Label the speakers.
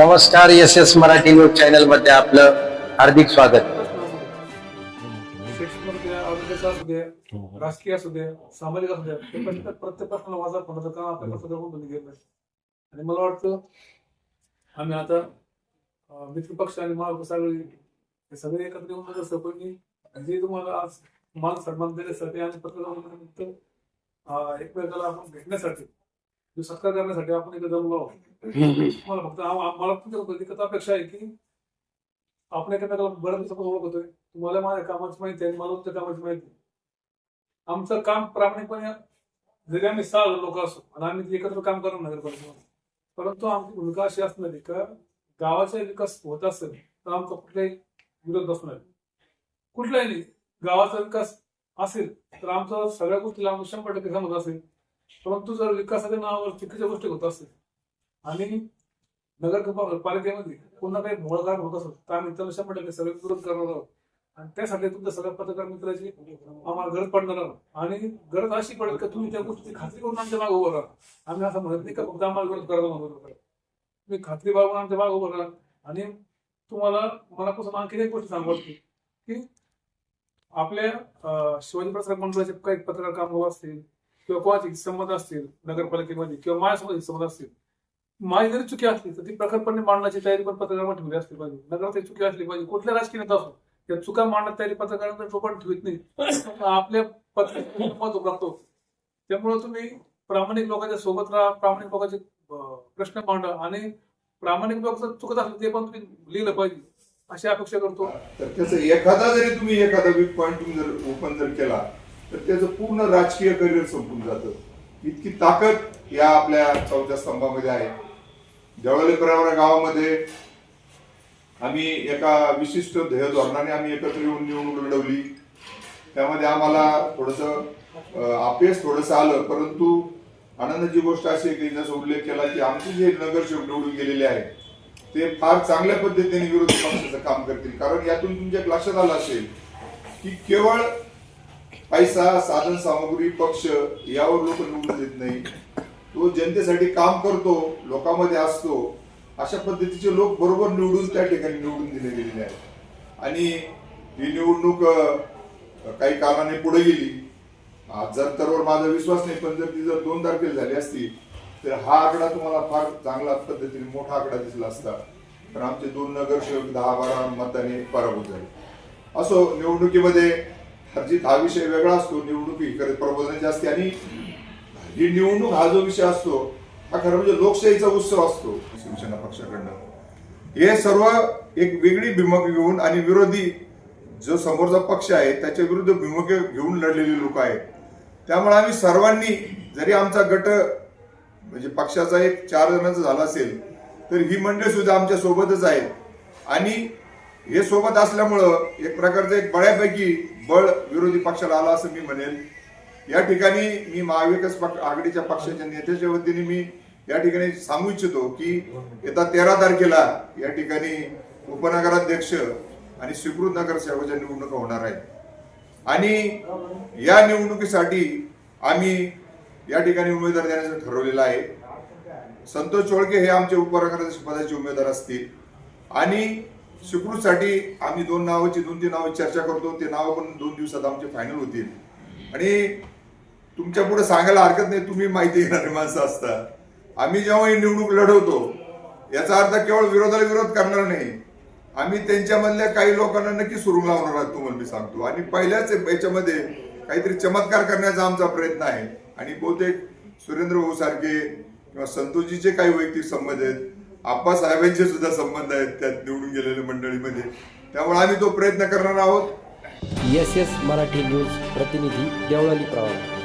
Speaker 1: नमस्कार S S Marathi news चॅनलमध्ये आपलं हार्दिक स्वागत.
Speaker 2: असू द्या राजकीय असू द्या सामाजिक असू द्या ते प्रत्येक प्रश्नाला वाजा फोडण्याचं काम आपल्या पक्षाचं कोण घेतलं आणि मला वाटतं आम्ही आता मित्र पक्ष आणि महापक्ष सगळे हे सगळे एकत्र येऊन सरपंच जे तुम्हाला आज मान सन्मान देण्यासाठी आणि पत्रकारांनिमित्त अं, एकमेकाला आपण भेटण्यासाठी जो सत्कार करण्यासाठी आपण इकडे जमलो. मला फक्त मला एकच अपेक्षा आहे की आपण एकमेकाला बऱ्याच दिवसापासून ओळखतोय तुम्हाला माझ्या कामाची माहिती आहे मला तुमच्या कामाची माहिती आहे. आमचं काम प्रामाणिकपणे जरी आम्ही सहा लोक असो आणि आम्ही एकत्र काम करणार नगरपालिकेमध्ये परंतु आमची भूमिका अशी असणार का गावाचा विकास होत असेल तर आमचा कुठलाही विरोध नसणार कुठलाही नाही. गावाचा विकास असेल तर आमचा सगळ्या गोष्टीला आम्ही शंभर टक्के समज असेल. परंतु जर विकासाच्या नावावर चुकीच्या गोष्टी होत असतील आणि नगर पालिकेमध्ये पुन्हा काही मोळगार होत असेल तर आम्ही त्याला शंभर टक्के सगळे विरोध करणार आहोत. आणि त्यासाठी तुमच्या सगळ्या पत्रकार मित्राची आम्हाला गरज पडणार आणि गरज अशी पडेल की तुम्ही त्या गोष्टीची खात्री करून आमच्या मागे उभं राहा. आम्ही असं म्हणत नाही का फक्त आम्हाला विरोध करायला म्हणत तुम्ही खात्री बाळगून आमच्या मागे उभं राहा. आणि तुम्हाला मनापासून आणखी एक गोष्ट सांगू की आपल्या शिवाजी प्रसाद मंडळाचे काही पत्रकार काम असतील किंवा कोणाचे संबंध असतील नगरपालिकेमध्ये किंवा माझ्यासोबत संबंध असतील माझी जरी चुकी असली तर ती प्रखरपणे मांडण्याची तयारी पण पत्रकारांना ठेवली असली पाहिजे. नगरात चुकी असली पाहिजे. कुठल्या राजकीय नेता असो त्या चुका मांडण्यात तयारी पत्रकारांना टोपण ठेवत नाही. आपल्या पत्रकारांना महत्त्व प्राप्त त्यामुळे तुम्ही प्रामाणिक लोकांच्या सोबत राहा प्रामाणिक लोकांचे प्रश्न मांडा आणि प्रामाणिक लोक जर चुकत असले ते पण तुम्ही लिहिलं पाहिजे. अशी अपेक्षा करतो.
Speaker 3: तर त्याचं एखादा जरी तुम्ही एखादा वीक पॉईंट तुम्ही जर ओपन जर केला तर त्याचं पूर्ण राजकीय करिअर संपून जातं. इतकी ताकद या आपल्या चौथ्या स्तंभामध्ये आहे. जवळले पर्यावरण गावामध्ये आम्ही एका विशिष्ट ध्येय धोरणाने आम्ही एकत्र येऊन निवडणूक लढवली. त्यामध्ये आम्हाला थोडस अपयश थोडंसं आलं परंतु आनंदाची गोष्ट अशी आहे की जसं उल्लेख केला की आमचे जे नगरसेवक निवडून गेलेले आहेत ते फार चांगल्या पद्धतीने विरोधी पक्षाचं काम करतील. कारण यातून तुमच्या लक्षात आलं असेल की केवळ पैसा साधन सामग्री पक्ष यावर लोक निवडून देत नाही. तो जनतेसाठी काम करतो लोकांमध्ये असतो. अशा पद्धतीचे लोक बरोबर निवडून त्या ठिकाणी निवडून दिले गेलेले आहेत. आणि ही निवडणूक काही कारणाने पुढे गेली. जर तरवर माझा विश्वास नाही पण जर ती जर दोन तारखेला झाली असती तर हा आकडा तुम्हाला फार चांगला पद्धतीने मोठा आकडा दिसला असता. तर आमचे दोन नगरसेवक दहा बारा मताने पराभूत झाले. असो निवडणुकीमध्ये हरजीत हा विषय वेगळा असतो निवडणुकीकडे प्रबोधन खरं असते आणि ही निवडणूक हा जो विषय असतो हा खरं म्हणजे लोकशाहीचा उत्सव असतो शिवसेना पक्षाकडनं. हे सर्व एक वेगळी भीमक घेऊन आणि विरोधी जो समोरचा पक्ष आहे त्याच्या विरुद्ध भूमिका घेऊन लढलेले लोक आहेत. त्यामुळे आम्ही सर्वांनी जरी आमचा गट म्हणजे पक्षाचा एक चार जणांचा झाला असेल तर ही मंडळी सुद्धा आमच्या सोबतच आहेत. आणि हे सोबत असल्यामुळं एक प्रकारचं एक बऱ्यापैकी बळ विरोधी पक्षाला आला असं मी म्हणेन. या ठिकाणी मी महाविकास पक्ष आघाडीच्या पक्षाच्या नेत्याच्या वतीने मी या ठिकाणी सांगू इच्छितो की येत्या तेरा तारखेला या ठिकाणी उपनगराध्यक्ष आणि स्वीकृत नगरसेवकाच्या निवडणुका होणार आहेत. आणि या निवडणुकीसाठी आम्ही या ठिकाणी उमेदवार देण्याचं ठरवलेलं आहे. संतोष चोळके हे आमचे उपनगराध्यक्ष पदाचे उमेदवार असतील. आणि स्वीकृतसाठी आम्ही दोन नावाची दोन तीन नावं चर्चा करतो. ते नावं पण दोन दिवसात आमचे फायनल होतील. आणि तुमच्यापुढे सांगायला हरकत नाही तुम्ही माहिती घेणारी माणसं असता. आम्ही जेव्हा ही निवडणूक लढवतो याचा अर्थ केवळ विरोधाला विरोध करणार नाही. आम्ही त्यांच्यामधल्या काही लोकांना नक्की सुरू लावणार आहोत तुम्हाला मी सांगतो. आणि पहिल्याच याच्यामध्ये काहीतरी चमत्कार करण्याचा आमचा प्रयत्न आहे. आणि बहुतेक सुरेंद्र भाऊ सारखे किंवा संतोषजीचे काही वैयक्तिक संबंध आहेत आप्पासाहेबांचे सुद्धा संबंध आहेत त्यात निवडून गेलेल्या मंडळीमध्ये. त्यामुळे आम्ही तो प्रयत्न करणार आहोत.
Speaker 4: एस एस मराठी न्यूज प्रतिनिधी देवळाली प्रवाह.